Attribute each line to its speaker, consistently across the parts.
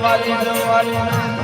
Speaker 1: દેવી જનવાલી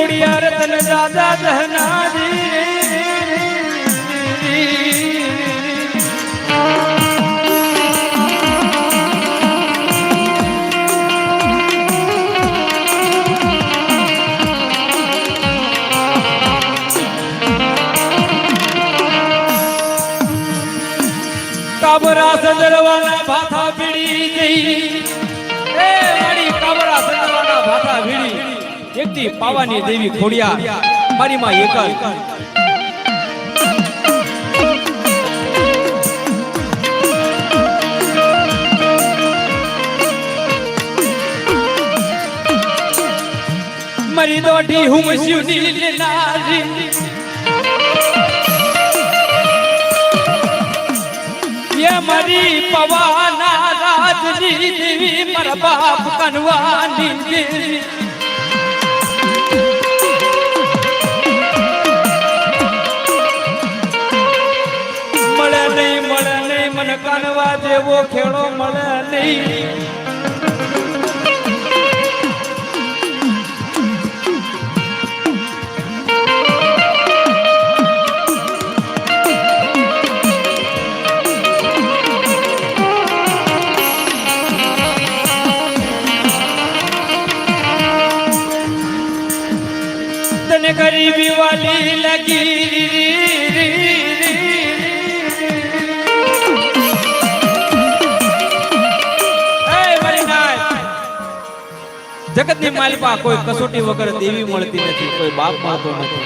Speaker 1: ખોડિયાર તન દાદા દહનાજી. ભીડી એકથી પાવાની દેવી ખોડિયા મારી માં એકલ મારી દોઢી હું શિવની નારી ये मरी पवाना राजनी देवी मर बाप कनवानी देवी મને કાનવા જેવો ખેડો મળે નહીં. ગરીબી વાલી જગતની માલિકા કોઈ કસોટી વગર દેવી મળતી નથી, કોઈ બાપ મળતો નથી.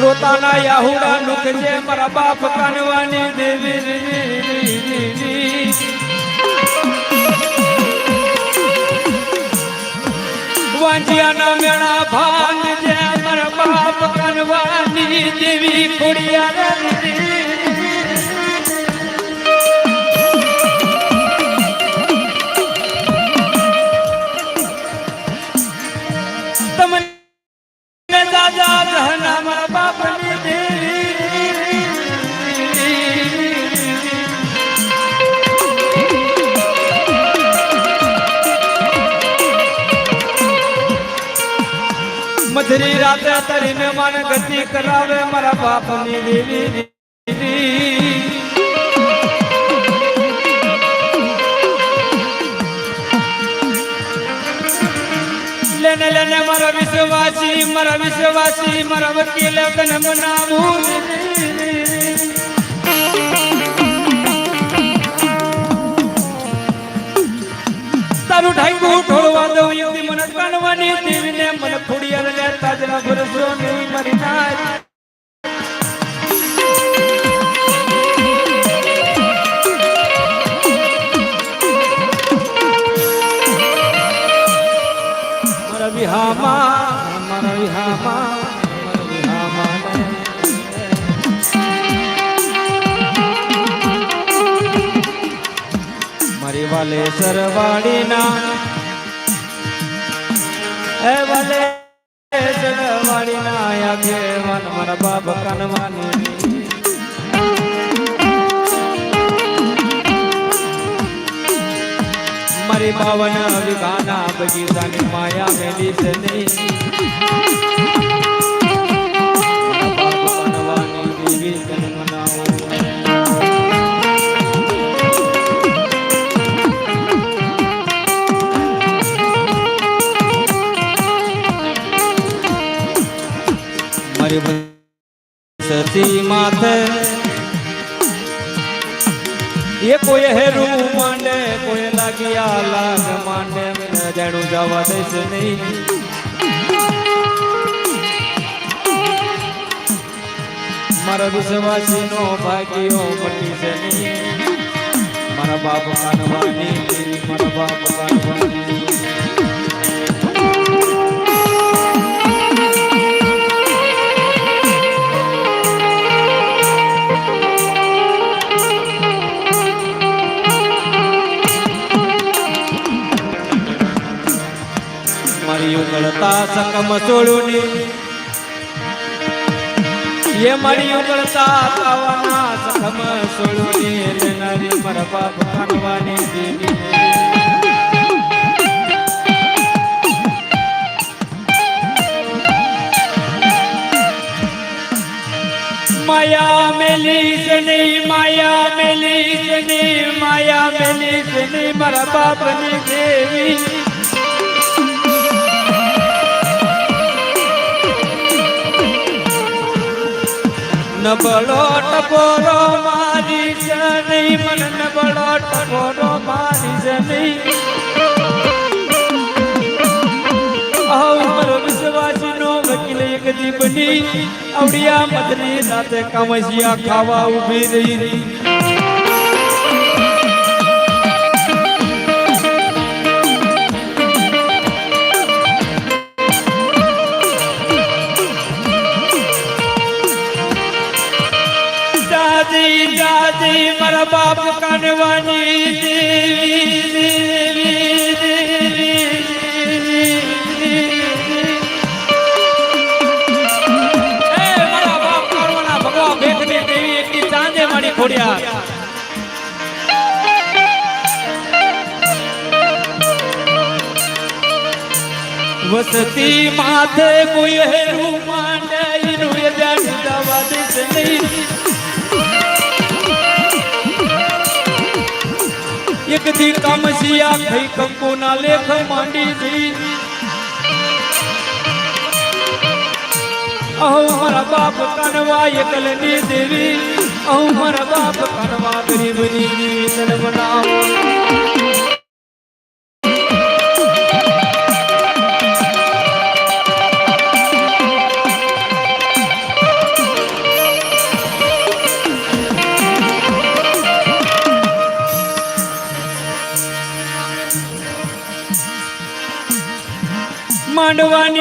Speaker 1: રોતાના યાહુડા નુખ છે મારા બાપ કાનવાની દેવી. વાંજિયાના મેળા ભાંગ જે, મારા બાપ કનવાની દેવી. ખોડિયાર દહના મારા બાપની મધરી રાતે તરીને મન ગતિ કરાવે મારા બાપની દેવી લેને મારા વિશ્વાસી મારા વિશ્વાસી, મારા વકીલ તને મનાવું તારું ઢાંકું ઢોળવા દઉં, એવી મને કાનવાની દેવીને મને ખોડિયાર ને તાજના ભરસો નહીં. મરી સરવાડીના એ વાલે સરવાડીના આગે વન મારા બાપ કનવાની. મારી બાવન વિઘાના બગીચાની માયા મેલી છે માથે. એ કોઈ હેરું માંડે કોઈ લાગ્યા લાગ માંડે. મને જાણું જવા દેશે નહીં. મારા વિશ્વાસી નો ભાગ્યો મટી છે નહીં મારા બાપ કાનવાની મારા બાપ કાનવાની સકમ છોડુની એ મારી ઉગળતા મારા બાપ કાનવાની દેવી માયા મેલી જની, માયા મેલી જની, માયા મેલી જની, મારા બાપની દેવી. નબળો ટપોરો મારી જની મન નબળો ટપોરો મારી જની મારો વિશ્વાસી નો વકીલ એક દીપની અવડિયા મધની સાથે કમસિયા ખાવા ઊભી રહી રહી. દાદી મારા બાપ કાનવાની દેવી દેવી દેવી દેવી એ મારા બાપ કાનવાના ભગવાન ભેખની દેવી એટલી ચાંદે મારી ખોડિયા વસતી માથે દી કામસિયા થઈ કંકુ ના લેખ માંડી દી. અહો મારા બાપ કનવા એકલની દેવી. અહો મારા બાપ કનવા ગરીબની દેવી તને બનાવો.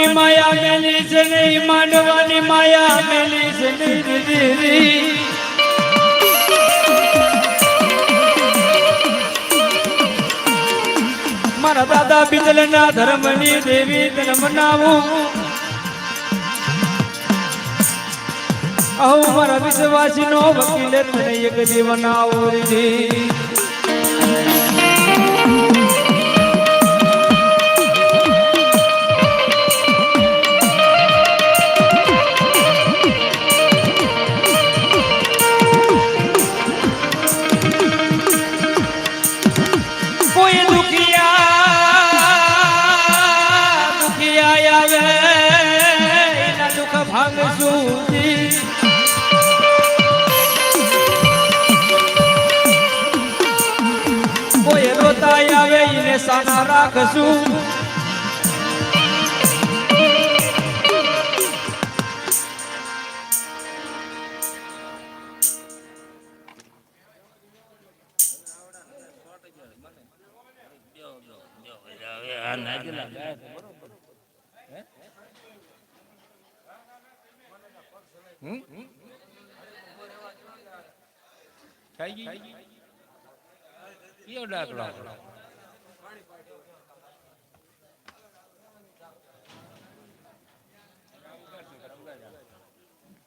Speaker 1: માંડવાની માયા મેલી છે નહીં માનવાની માયા મેલી છે નહીં દીદી મારા દાદા બિજલના ધર્મની દેવી ધર્મ નાવું અહો મારા વિશ્વાસી નો વકીલ તને એક જીવન આવો દીદી રાખશું.
Speaker 2: ખાઈ ગઈ? કયો ડાકડો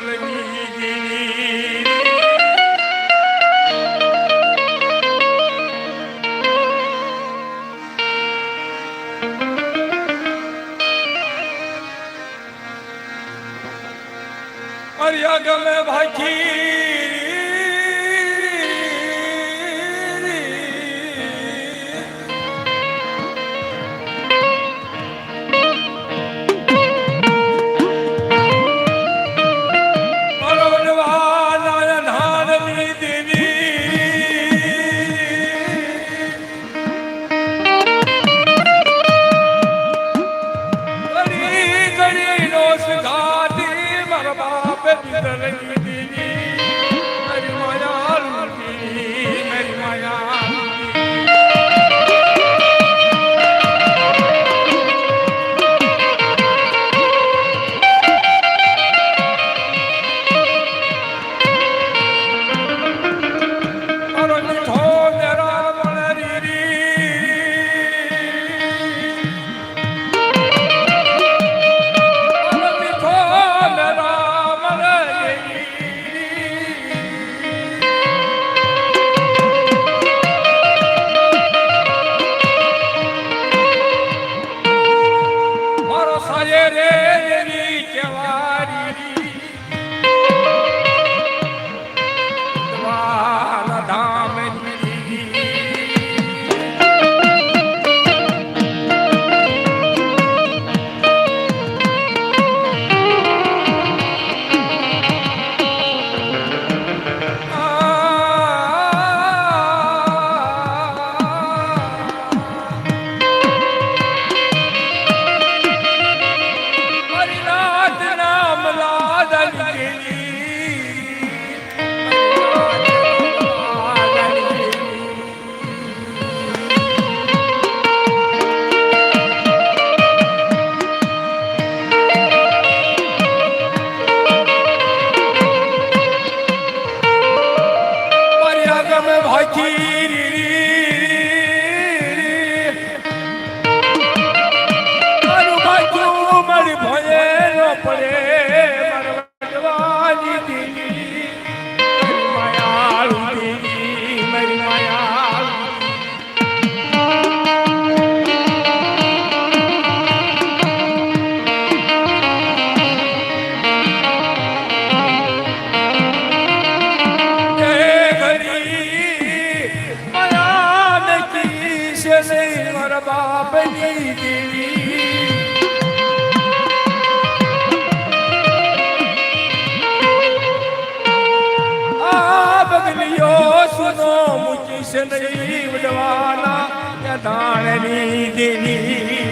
Speaker 2: Hallelujah. વડવાના ત્યાં દાણની દેવી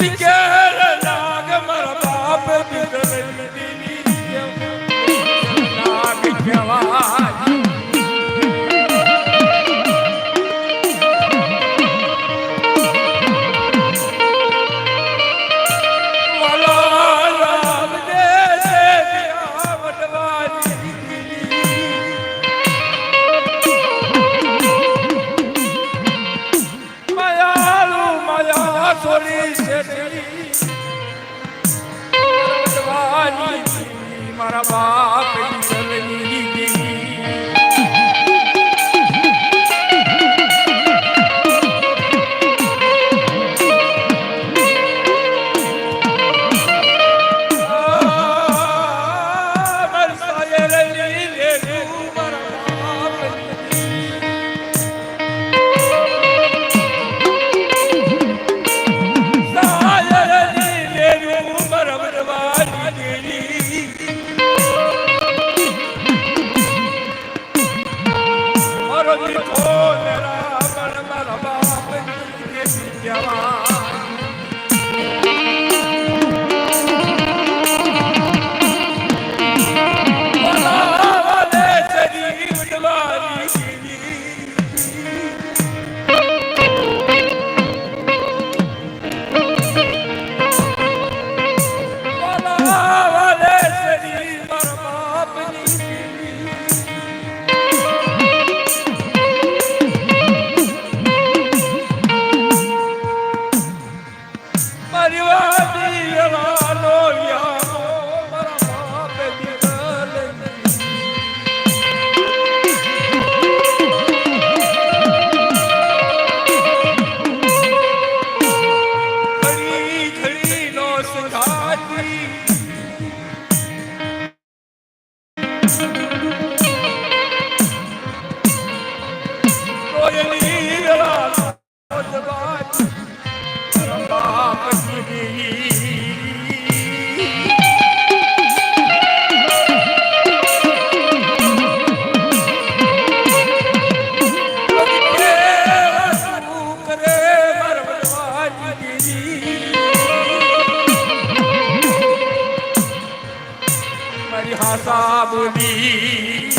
Speaker 2: Mexico. 诶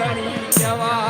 Speaker 2: મુગનો ધણી જવા